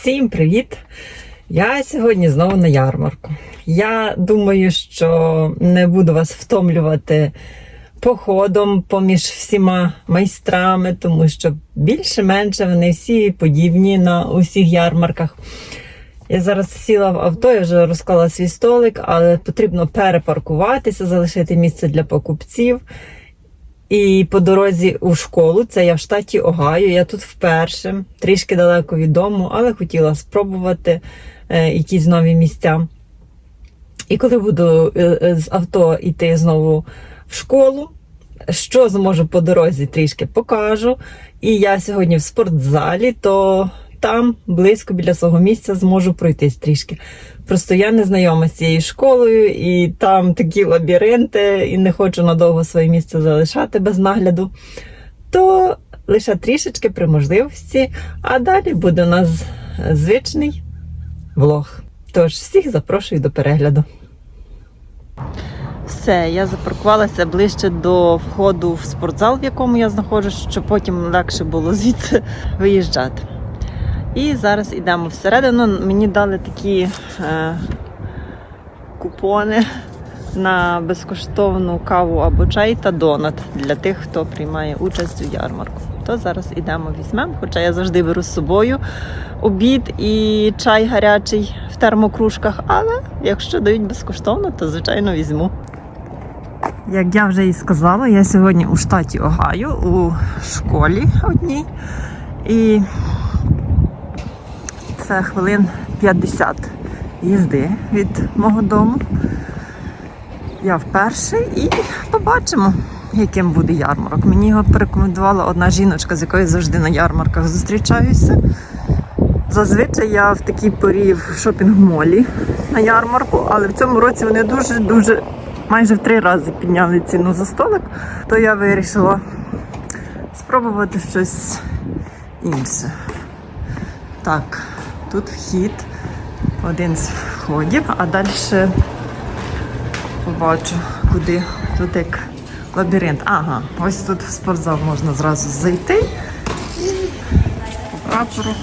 Всім привіт! Я сьогодні знову на ярмарку. Я думаю, що не буду вас втомлювати походом поміж всіма майстрами, тому що більше-менше вони всі подібні на усіх ярмарках. Я зараз сіла в авто, я вже розклала свій столик, але потрібно перепаркуватися, залишити місце для покупців. І по дорозі у школу, це я в штаті Огайо, я тут вперше, трішки далеко від дому, але хотіла спробувати е, якісь нові місця. І коли буду е, е, з авто йти знову в школу, що зможу по дорозі трішки покажу. І я сьогодні в спортзалі, то там близько біля свого місця зможу пройтись трішки. Просто я не знайома з цією школою, і там такі лабіринти, і не хочу надовго своє місце залишати без нагляду. То лише трішечки при можливості, а далі буде у нас звичний влог. Тож всіх запрошую до перегляду. Все, я запаркувалася ближче до входу в спортзал, в якому я знаходжусь, щоб потім легше було звідси виїжджати. І зараз йдемо всередину. Мені дали такі е, купони на безкоштовну каву або чай та донат для тих, хто приймає участь у ярмарку. То зараз йдемо візьмемо, хоча я завжди беру з собою обід і чай гарячий в термокружках, але якщо дають безкоштовно, то звичайно візьму. Як я вже і сказала, я сьогодні у штаті Огайо у школі одній. І це хвилин 50 їзди від мого дому. Я вперше і побачимо, яким буде ярмарок. Мені його порекомендувала одна жіночка, з якою завжди на ярмарках зустрічаюся. Зазвичай я в такій порі в шопінг-молі на ярмарку, але в цьому році вони дуже-дуже майже в три рази підняли ціну за столик, то я вирішила спробувати щось інше. Так, тут вхід, один з входів, а далі побачу, куди тут як лабіринт. Ага, ось тут в спортзал можна зразу зайти і по прапору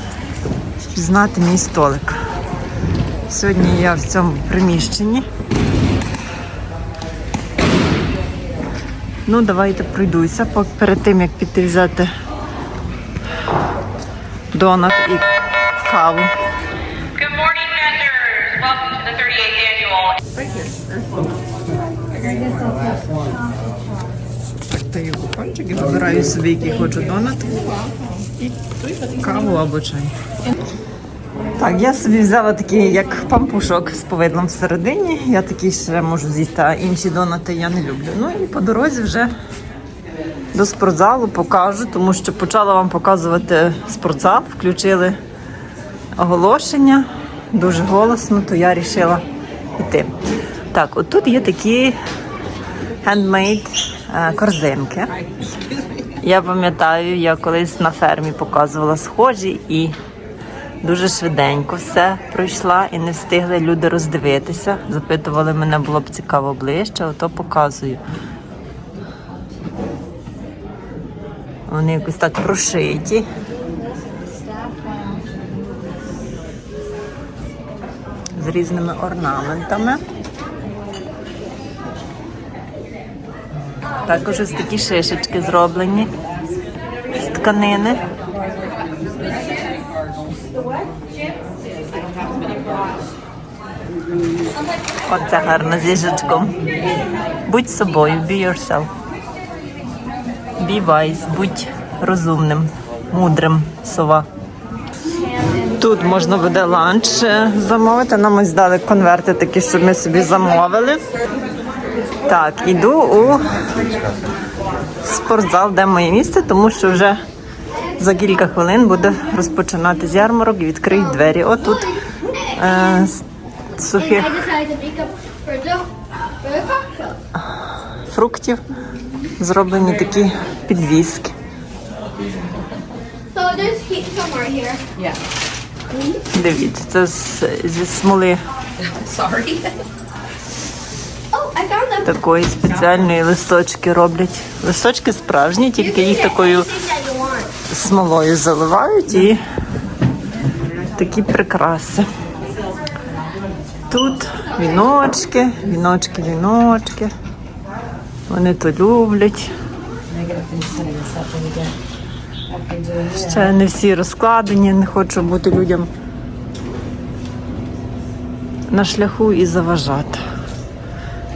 впізнати мій столик. Сьогодні я в цьому приміщенні. Ну, давайте пройдуся перед тим, як піти взяти донат і каву. Good morning, vendors. Welcome to the 38th annual Даю купончик і вибираю собі, який хочу донат. І каву або чай. Так, я собі взяла такий, як пампушок з повидлом всередині. Я такий ще можу з'їсти, а інші донати я не люблю. Ну і по дорозі вже до спортзалу покажу, тому що почала вам показувати спортзал, включили оголошення дуже голосно, то я вирішила йти. Так, отут є такі хендмейд корзинки. Я пам'ятаю, я колись на фермі показувала схожі і дуже швиденько все пройшла і не встигли люди роздивитися. Запитували мене, було б цікаво ближче, ото показую. Вони якось так прошиті. З різними орнаментами. Також ось такі шишечки зроблені з тканини. Оце гарно з їжачком. Будь собою, be yourself. Be wise, будь розумним, мудрим сова. Тут можна буде ланч е, замовити. Нам ось дали конверти такі, щоб ми собі замовили. Так, іду у спортзал, де моє місце, тому що вже за кілька хвилин буде розпочинати ярмарок і відкриють двері. Отут е, з сухих фруктів зроблені такі підвіски. So there's heat somewhere here. Дивіться, це з, зі смоли Oh, found them. такої спеціальної листочки роблять. Листочки справжні, тільки їх такою смолою заливають і такі прикраси. Тут віночки, віночки, віночки. Вони то люблять. Ще не всі розкладені, не хочу бути людям на шляху і заважати.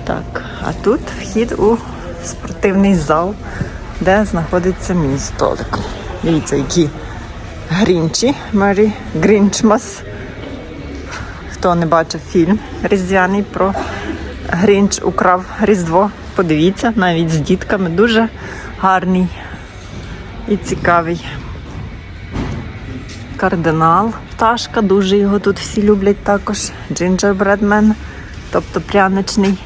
Так, а тут вхід у спортивний зал, де знаходиться мій столик. Дивіться, які грінчі, Мері Грінчмас. Хто не бачив фільм різдвяний про Грінч украв Різдво. Подивіться, навіть з дітками дуже гарний і цікавий. Кардинал, пташка, дуже його тут всі люблять також. Джинджербредмен, тобто пряничний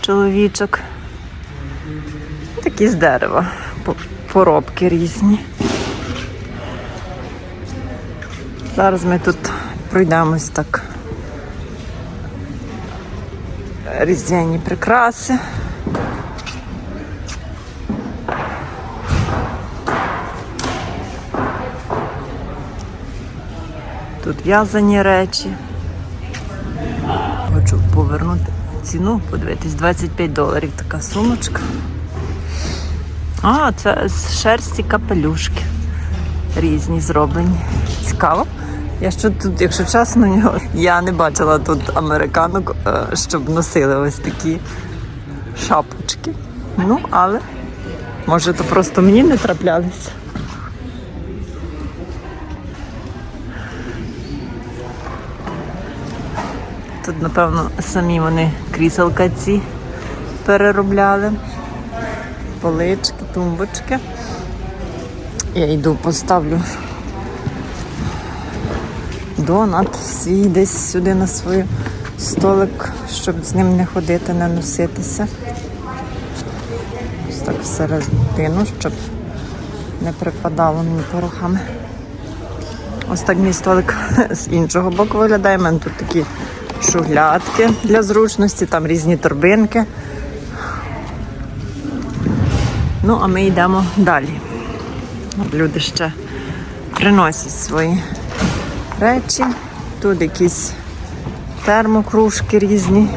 чоловічок. Такі з дерева, поробки різні. Зараз ми тут пройдемось так. Різдвяні прикраси. В'язані речі. Хочу повернути ціну, подивитись, 25 доларів така сумочка. А, це з шерсті капелюшки. Різні зроблені. Цікаво. Я що тут, якщо чесно, я не бачила тут американок, е, щоб носили ось такі шапочки. Ну, але може то просто мені не траплялися. Тут, напевно, самі вони кріселка ці переробляли. Полички, тумбочки. Я йду, поставлю донат свій десь сюди на свій столик, щоб з ним не ходити, не носитися. Ось так всередину, щоб не припадало мені порохами. Ось так мій столик з іншого боку виглядає. У мене тут такі шуглядки для зручності, там різні торбинки. Ну, а ми йдемо далі. Люди ще приносять свої речі. Тут якісь термокружки різні.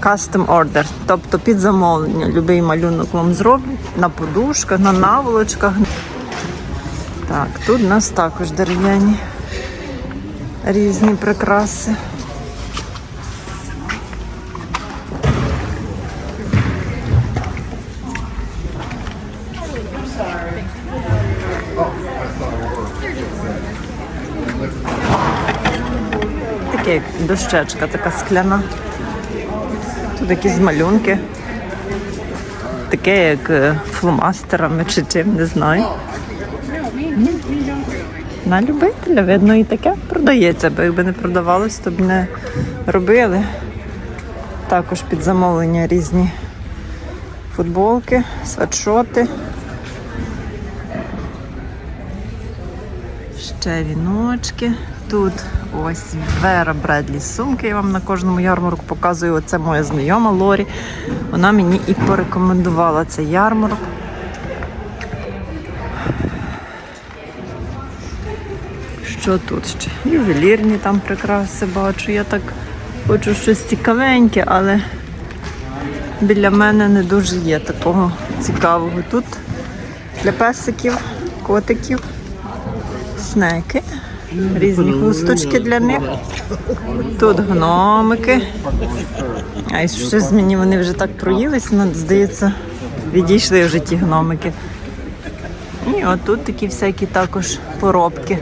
Custom order, тобто під замовлення. Любий малюнок вам зроблять на подушках, на наволочках. Так, тут у нас також дерев'яні різні прикраси. Як дощечка така скляна. Тут якісь малюнки. Таке як е, фломастерами чи чим, не знаю. На любителя, видно, і таке продається, бо якби не продавалось, то б не робили. Також під замовлення різні футболки, сватшоти. Ще віночки. Тут ось Вера Бредлі сумки. Я вам на кожному ярмарку показую. Оце моя знайома Лорі. Вона мені і порекомендувала цей ярмарок. Що тут ще? Ювелірні там прикраси бачу. Я так хочу щось цікавеньке, але біля мене не дуже є такого цікавого. Тут для песиків, котиків, снеки, різні хусточки для них. Тут гномики. А і щось мені вони вже так проїлись, ну, здається, відійшли вже ті гномики. І отут такі всякі також поробки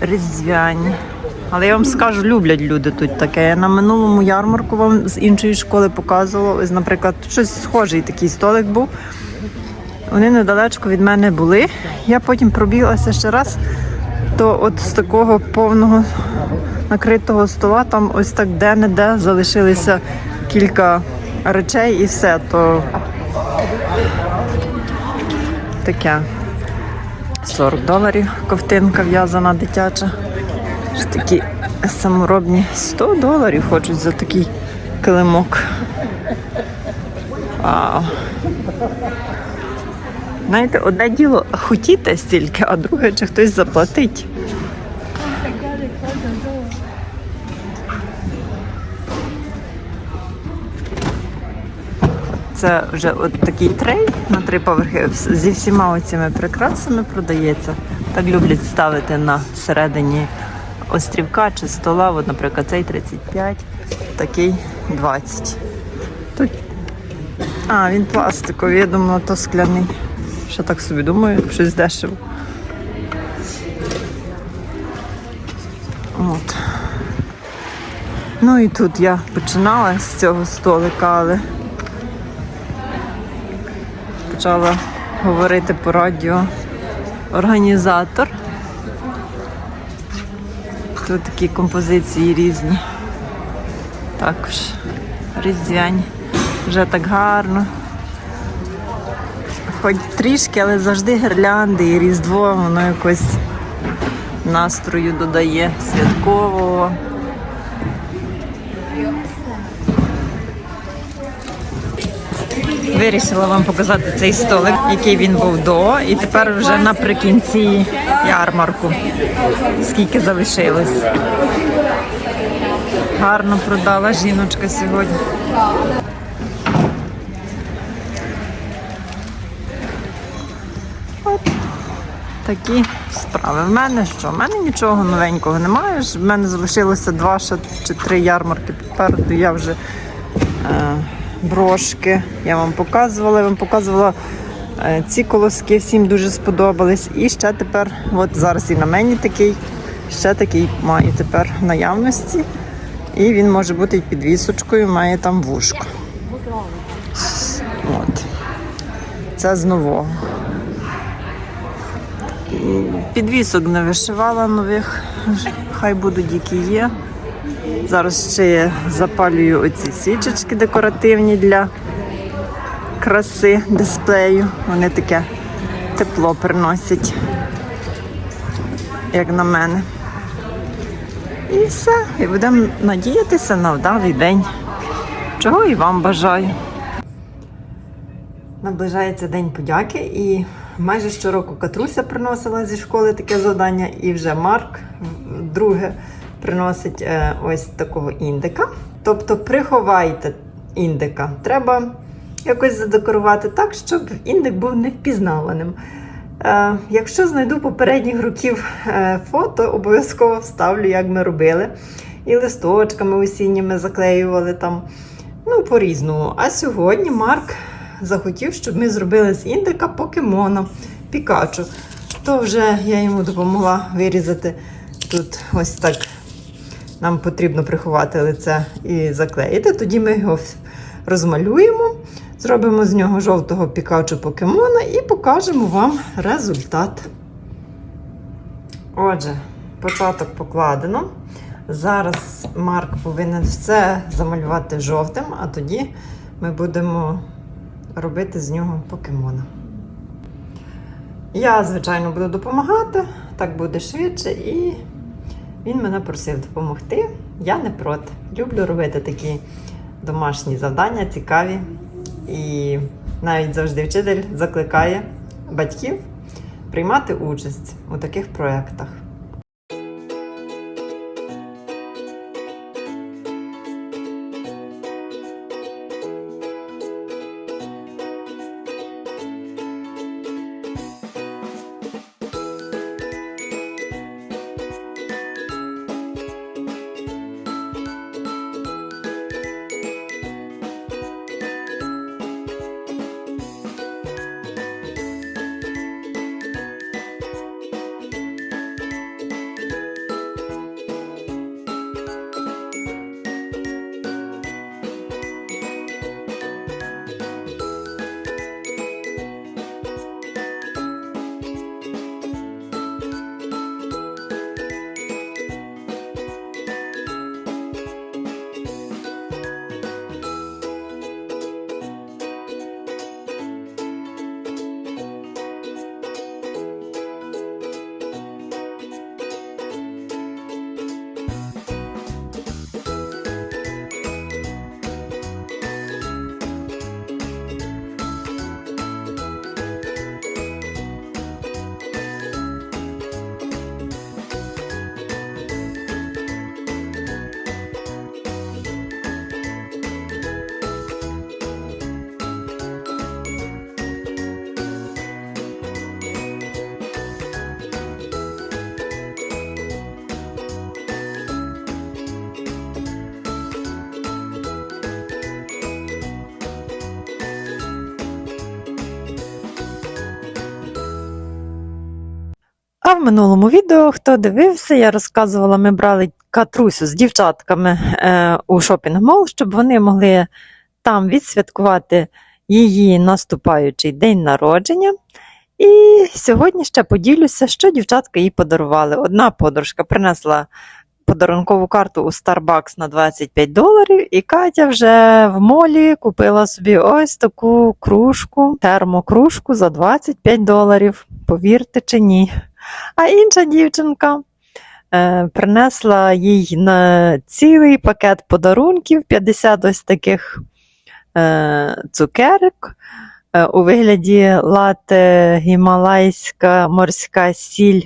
різдвяні. Але я вам скажу, люблять люди тут таке. Я на минулому ярмарку вам з іншої школи показувала. Ось, наприклад, щось схожий такий столик був. Вони недалечко від мене були. Я потім пробіглася ще раз, то от з такого повного накритого стола там ось так де-не-де залишилися кілька речей і все. То таке. 40 доларів ковтинка в'язана дитяча. Ж такі саморобні 100 доларів хочуть за такий килимок. Вау. Знаєте, одне діло хотіти стільки, а друге, чи хтось заплатить. Це вже от такий трей на три поверхи зі всіма оціми прикрасами продається. Так люблять ставити на середині острівка чи стола. От, наприклад, цей 35, такий 20. Тут... А, він пластиковий, я думала, то скляний. Ще так собі думаю, щось дешево. От. Ну і тут я починала з цього столика, але почала говорити по радіо організатор. Тут такі композиції різні. Також різдвяні. Вже так гарно. Хоч трішки, але завжди гірлянди і різдво, воно якось настрою додає святкового. Вирішила вам показати цей столик, який він був до, і тепер вже наприкінці ярмарку. Скільки залишилось. Гарно продала жіночка сьогодні. Такі справи. В мене що? В мене нічого новенького немає. В мене залишилося два чи три ярмарки. Попереду я вже е, брошки. Я вам показувала. Я вам показувала е, ці колоски, всім дуже сподобались. І ще тепер, от зараз і на мені такий, ще такий маю тепер в наявності. І він може бути і підвісочкою, має там вушко. От. Це з нового. Підвісок не вишивала нових, хай будуть які є. Зараз ще я запалюю оці свічечки декоративні для краси дисплею. Вони таке тепло приносять, як на мене. І все. І будемо надіятися на вдалий день. Чого і вам бажаю. Наближається День подяки, і майже щороку Катруся приносила зі школи таке завдання, і вже Марк друге приносить е, ось такого індика. Тобто приховайте індика. Треба якось задекорувати так, щоб індик був невпізнаваним. Е, якщо знайду попередніх років е, фото, обов'язково вставлю, як ми робили. І листочками осінніми заклеювали там. Ну, по-різному. А сьогодні Марк захотів, щоб ми зробили з індика покемона Пікачу. То вже я йому допомогла вирізати тут ось так. Нам потрібно приховати лице і заклеїти. Тоді ми його розмалюємо, зробимо з нього жовтого пікачу покемона і покажемо вам результат. Отже, початок покладено. Зараз Марк повинен все замалювати жовтим, а тоді ми будемо робити з нього покемона. Я, звичайно, буду допомагати, так буде швидше, і він мене просив допомогти. Я не проти. Люблю робити такі домашні завдання, цікаві. І навіть завжди вчитель закликає батьків приймати участь у таких проєктах. А в минулому відео, хто дивився, я розказувала, ми брали катрусю з дівчатками е, у шопінг-мол, щоб вони могли там відсвяткувати її наступаючий день народження. І сьогодні ще поділюся, що дівчатка їй подарували. Одна подружка принесла подарункову карту у Starbucks на 25 доларів, і Катя вже в молі купила собі ось таку кружку, термокружку за 25 доларів. Повірте чи ні. А інша дівчинка е, принесла їй на цілий пакет подарунків, 50 ось таких е, цукерок е, у вигляді лате гімалайська морська сіль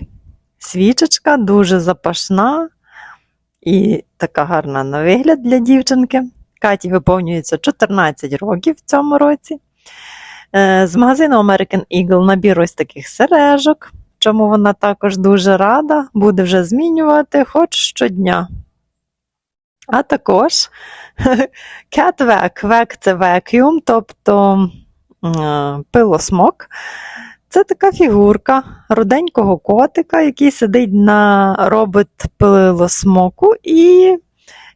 свічечка, дуже запашна і така гарна на вигляд для дівчинки. Каті виповнюється 14 років в цьому році. Е, З магазину American Eagle набір ось таких сережок, чому вона також дуже рада, буде вже змінювати хоч щодня. А також Vac. Vac – це vacuum, тобто е, пилосмок. Це така фігурка руденького котика, який сидить на робот пилосмоку, і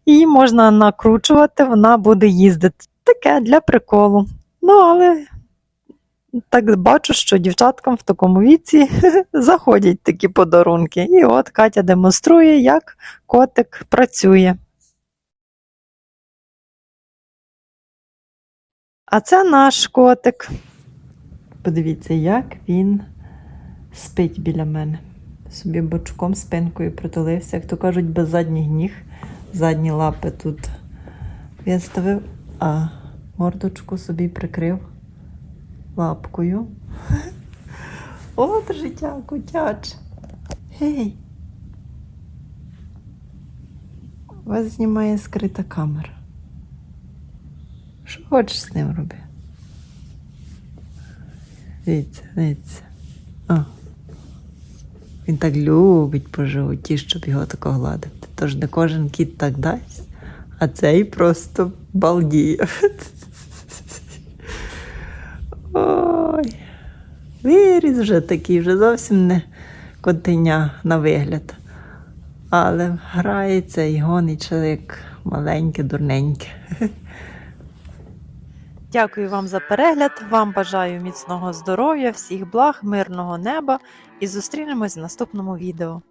її можна накручувати, вона буде їздити. Таке для приколу. Ну, але так бачу, що дівчаткам в такому віці заходять такі подарунки. І от Катя демонструє, як котик працює. А це наш котик. Подивіться, як він спить біля мене. Собі бочком спинкою притулився, як то кажуть, без задніх ніг. Задні лапи тут виставив, а мордочку собі прикрив лапкою. От життя котяче. Гей. Вас знімає скрита камера. Що хочеш з ним робити? Дивіться, дивіться. О. Він так любить по животі, щоб його тако гладити. Тож не кожен кіт так дасть, а цей просто балдіє. Виріс вже такий, вже зовсім не котеня на вигляд. Але грається і гонить чоловік маленьке, дурненьке. Дякую вам за перегляд. Вам бажаю міцного здоров'я, всіх благ, мирного неба і зустрінемось в наступному відео.